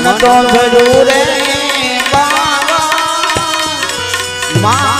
મન તો જરૂર બાવા. મા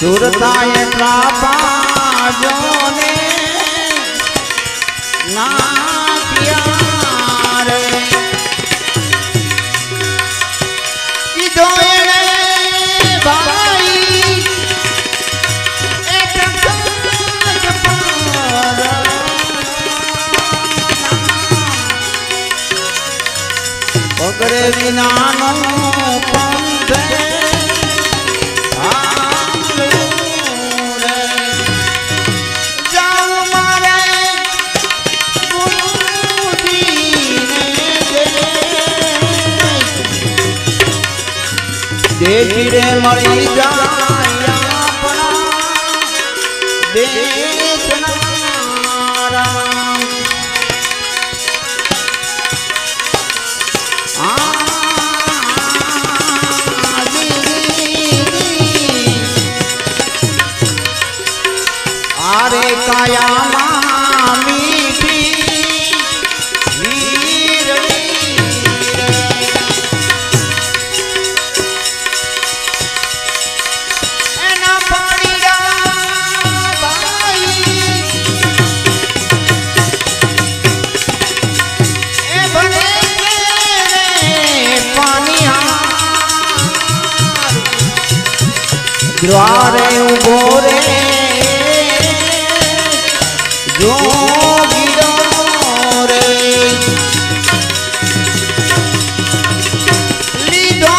સુરતાએ પ્રાપા જોને ના ધીરે મળી જાય આરે કાયા મામી દ્વારે ઊભો રે. જોગી રે લીધો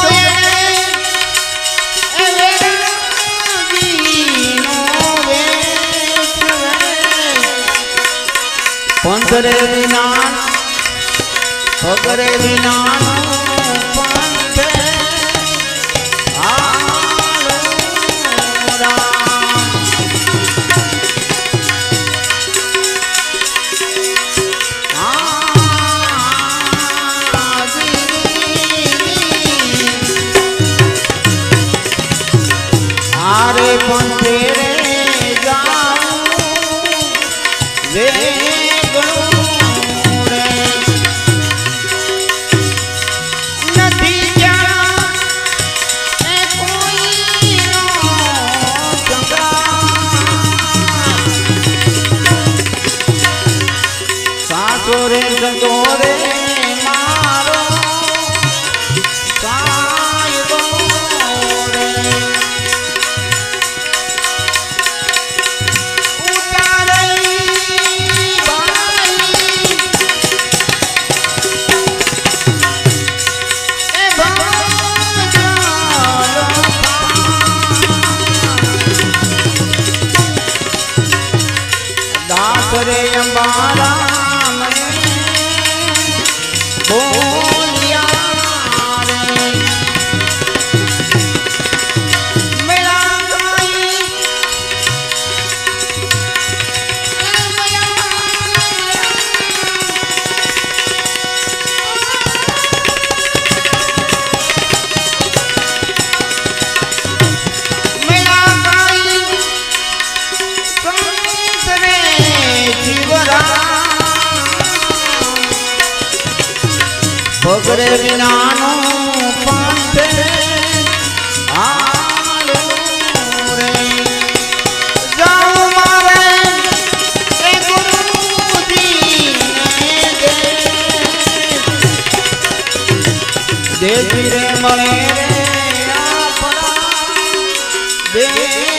પંથરે વિના પગરે વિના સાસરે અંબારા મને. પગરે વિનાનું પાંતે દેવી રે. મળે રે આપણા દેશના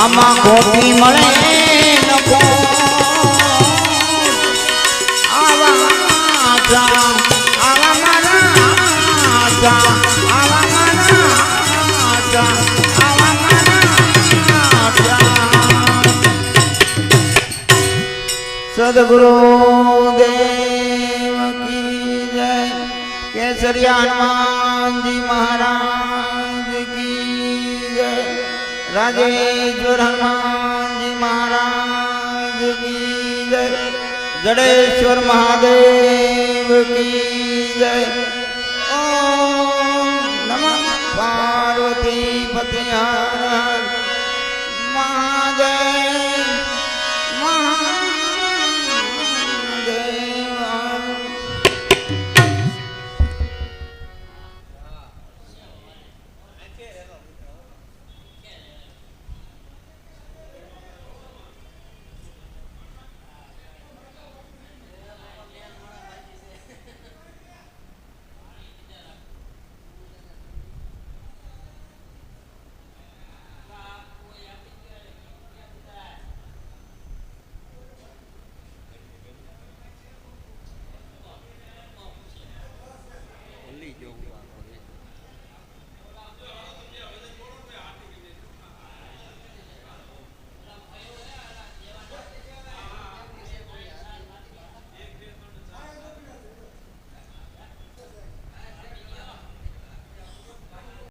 આમાં કોફી મળે સદગુરુ દેવ કી જય કેસરિયા હનુમાનજી મહારાજ. રાજેશ્વર હનુમાનજી મહારાજ કી જય જડેશ્વર મહાદેવ કી જય ઓમ નમઃ પાર્વતી પતિ હર મહાદેવ